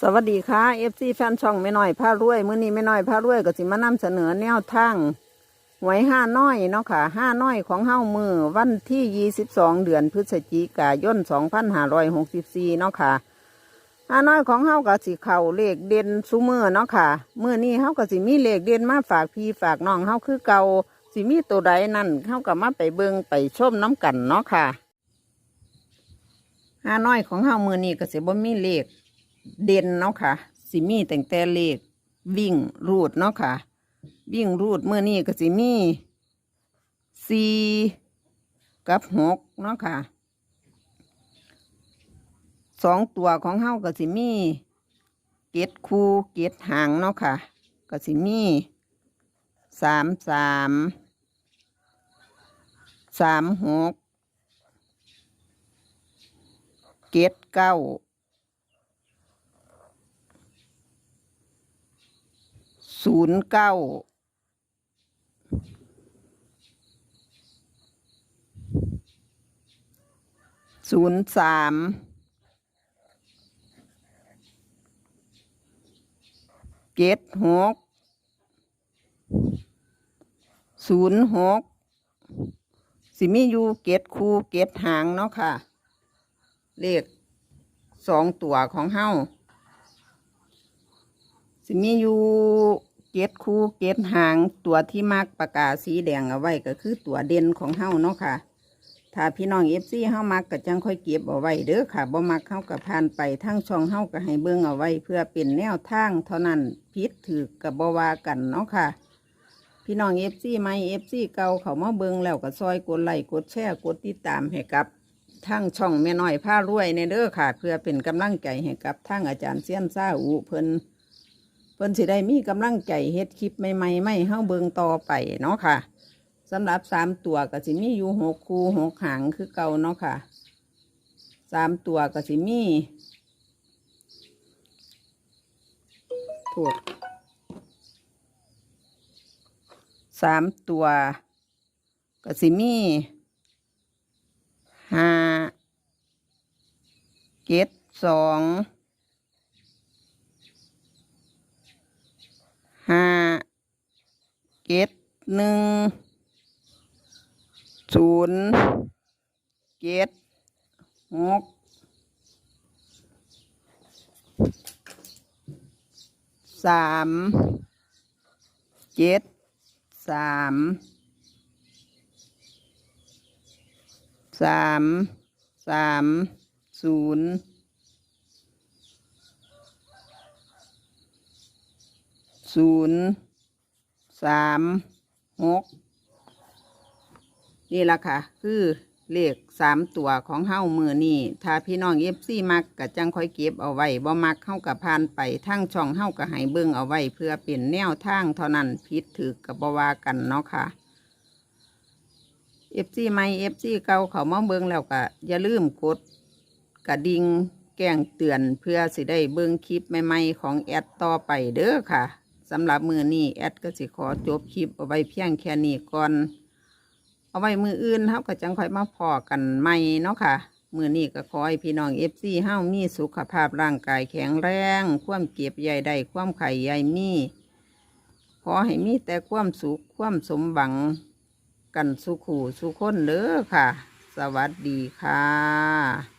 สวัสดีค่ะเอฟซีแฟนช่องไม่น้อยผ้ารวย มื้อนี้ไม่น้อยผ้ารวยก็สิมานำเสนอแนวทางหวยห้าน้อยเนาะค่ะห้าน้อยของเฮ้ามือวันที่ยี่สิบสองเดือนพฤศจิกายนสองพันห้าร้อยหกสิบสี่เนาะค่ะห้าน้อยของเฮ้าก็สิเข่าเลขเด่นซุมือเนาะค่ะมือนี้เฮ้าก็สิมีเลขเด่นมาฝากพี่ฝากน้องเฮ้าคือเก่าสิมีตัวใดนั่นเฮ้าก็มาไปเบิงไปชมน้ำกันเนาะค่ะห้าน้อยของเฮ้ามือนี้ก็สิบ่มีเลข เด่นเนาะค่ะ สิมีแต่งแต่เลขวิ่งรูดเนาะค่ะ วิ่งรูดเมื่อนี้ก็สิมีสี่กับหกเนาะค่ะสองตัวของเฮาก็สิมีเกตคูเกตหางเนาะค่ะก็สิมีสามสามสามหกเกตเก้า ศูนย์เก้าศูนย์สามเจ็ดหกศูนย์หกสิมีอยู่เกตคูเกตหางเนาะค่ะ เลขสองตัวของเฮ้าสิมีอยู่ เกตคู่เกตหางตัวที่มักประกาศสีแดงเอาไว้ก็คือตัวเด่นของเฮาเนาะค่ะ ถ้าพี่น้องเอฟซีเฮามักก็จังค่อยเก็บเอาไว้เด้อค่ะบ่มักเฮาก็ผ่านไปทั้งช่องเฮาก็ให้เบิ่งเอาไว้ เพื่อเป็นแนวทางเท่านั้นพิษถือกับบวากันเนาะค่ะ พี่น้องเอฟซีใหม่เอฟซีเก่าเขามาเบิ่งแล้วก็ซอยกดไลค์กดแชร์กดติดตามให้กับทั้งช่องแม่น้อยผ้ารวยในเด้อค่ะ เพื่อเป็นกำลังใจให้กับทั้งอาจารย์เซียนซ่าอูเพิ่น เพิ่นสิได้มีกำลังใจเฮ็ดคลิปใหม่ๆไม่เฮาเบิงต่อไปเนาะค่ะสำหรับสามตัวก็สิมีอยู่หกคู่หกหางคือเก่าเนาะค่ะสามตัวก็สิมีถูกสามตัวก็สิมีห้าเจ็ดสอง ห้าเจ็ดหนึ่งศูนย์เจ็ดหกสามเจ็ดสามสามสามศูนย์ ศูนย์สามหกนี่ละค่ะ คือเลขสามตัวของเฮ้ามือนี่ถ้าพี่น้องเอฟซีมักกะจังค่อยเก็บเอาไว้บ่มักเฮ้ากับพานไปทั้งช่องเฮ้ากับให้เบิ่งเอาไว้ เพื่อเป็นแนวทางเท่านั้นพิษถือกับบวากันเนาะค่ะเอฟซีไม่เอฟซีเก่าเขามาเบิ่งแล้วก็อย่าลืมกดกระดิ่งแจ้งเตือนเพื่อสิได้เบิ่งคลิปใหม่ๆของแอดต่อไปเด้อค่ะ สำหรับมือนี้แอดก็สิขอจบคลิปเอาไว้เพียงแค่นี้ก่อน เอาไว้มืออื่นเฮาก็จังค่อยมาพอกันใหม่เนาะค่ะ มือนี้ก็ขอให้พี่น้องเอฟซีเฮามีสุขภาพร่างกายแข็งแรง ความเก็บใหญ่ได้ความไข่ใหญ่มี ขอให้มีแต่ความสุขความสมหวังกันสุขูสุขคนเด้อค่ะ สวัสดีค่ะ